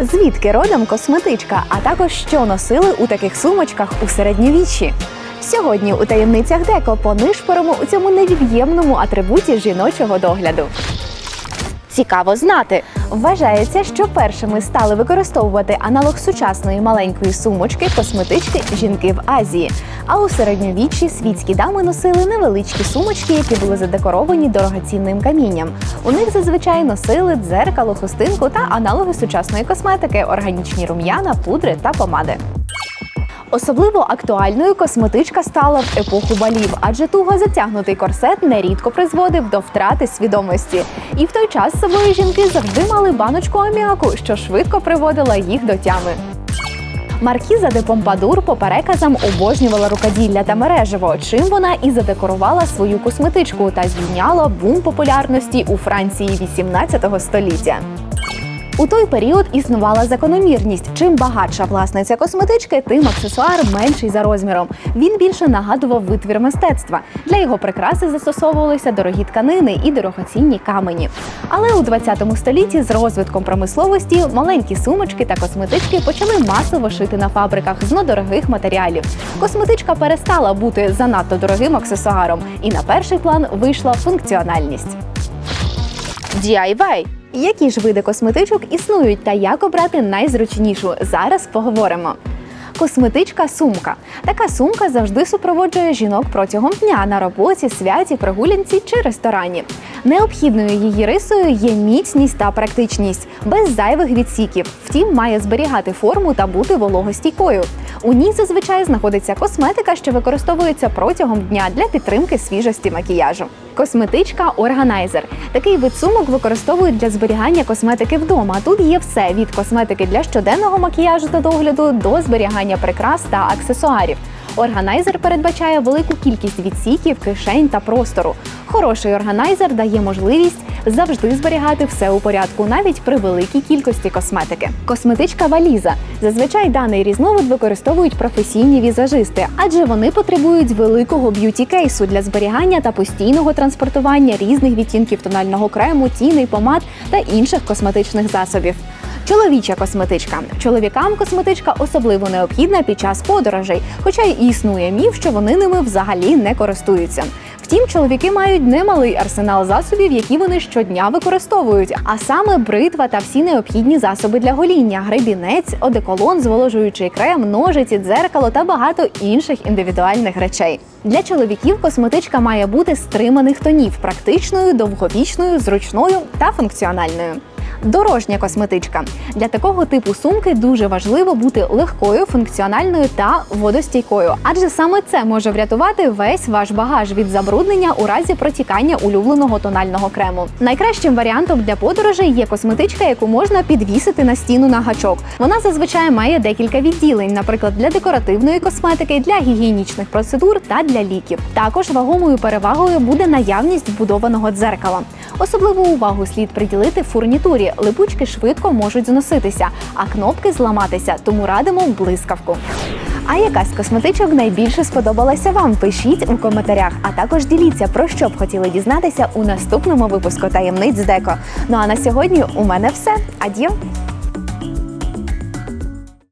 Звідки родом косметичка, а також що носили у таких сумочках у середньовіччі? Сьогодні у таємницях Деко понишпоримо у цьому невід'ємному атрибуті жіночого догляду. Цікаво знати. Вважається, що першими стали використовувати аналог сучасної маленької сумочки косметички жінки в Азії. А у середньовіччі світські дами носили невеличкі сумочки, які були задекоровані дорогоцінним камінням. У них зазвичай носили дзеркало, хустинку та аналоги сучасної косметики, органічні рум'яна, пудри та помади. Особливо актуальною косметичка стала в епоху балів, адже туго затягнутий корсет нерідко призводив до втрати свідомості. І в той час з собою жінки завжди мали баночку аміаку, що швидко приводила їх до тями. Маркіза де Помпадур по переказам обожнювала рукоділля та мережево, чим вона і задекорувала свою косметичку та здійняла бум популярності у Франції 18 століття. У той період існувала закономірність. Чим багатша власниця косметички, тим аксесуар менший за розміром. Він більше нагадував витвір мистецтва. Для його прикраси застосовувалися дорогі тканини і дорогоцінні камені. Але у 20 столітті з розвитком промисловості маленькі сумочки та косметички почали масово шити на фабриках з недорогих матеріалів. Косметичка перестала бути занадто дорогим аксесуаром, і на перший план вийшла функціональність. DIY. Які ж види косметичок існують та як обрати найзручнішу? Зараз поговоримо. Косметичка сумка. Така сумка завжди супроводжує жінок протягом дня на роботі, святі, прогулянці чи ресторані. Необхідною її рисою є міцність та практичність, без зайвих відсіків. Втім, має зберігати форму та бути вологостійкою. У ній зазвичай знаходиться косметика, що використовується протягом дня для підтримки свіжості макіяжу. Косметичка органайзер. Такий вид сумок використовують для зберігання косметики вдома. Тут є все від косметики для щоденного макіяжу та догляду до зберігання прикрас та аксесуарів. Органайзер передбачає велику кількість відсіків, кишень та простору. Хороший органайзер дає можливість завжди зберігати все у порядку, навіть при великій кількості косметики. Косметичка валіза. Зазвичай даний різновид використовують професійні візажисти, адже вони потребують великого б'юті кейсу для зберігання та постійного транспортування різних відтінків тонального крему, тіней, помад та інших косметичних засобів. Чоловіча косметичка. Чоловікам косметичка особливо необхідна під час подорожей, хоча й існує міф, що вони ними взагалі не користуються. Втім, чоловіки мають немалий арсенал засобів, які вони щодня використовують, а саме бритва та всі необхідні засоби для гоління, гребінець, одеколон, зволожуючий крем, ножиці, дзеркало та багато інших індивідуальних речей. Для чоловіків косметичка має бути стриманих тонів, практичною, довговічною, зручною та функціональною. Дорожня косметичка для такого типу сумки дуже важливо бути легкою, функціональною та водостійкою, адже саме це може врятувати весь ваш багаж від забруднення у разі протікання улюбленого тонального крему. Найкращим варіантом для подорожей є косметичка, яку можна підвісити на стіну на гачок. Вона зазвичай має декілька відділень, наприклад, для декоративної косметики, для гігієнічних процедур та для ліків. Також вагомою перевагою буде наявність вбудованого дзеркала. Особливу увагу слід приділити фурнітурі. Липучки швидко можуть зноситися, а кнопки зламатися, тому радимо блискавку. А яка з косметичок найбільше сподобалася вам? Пишіть у коментарях, а також діліться про що б хотіли дізнатися у наступному випуску таємниць Деко. Ну а на сьогодні у мене все. Ад'йо!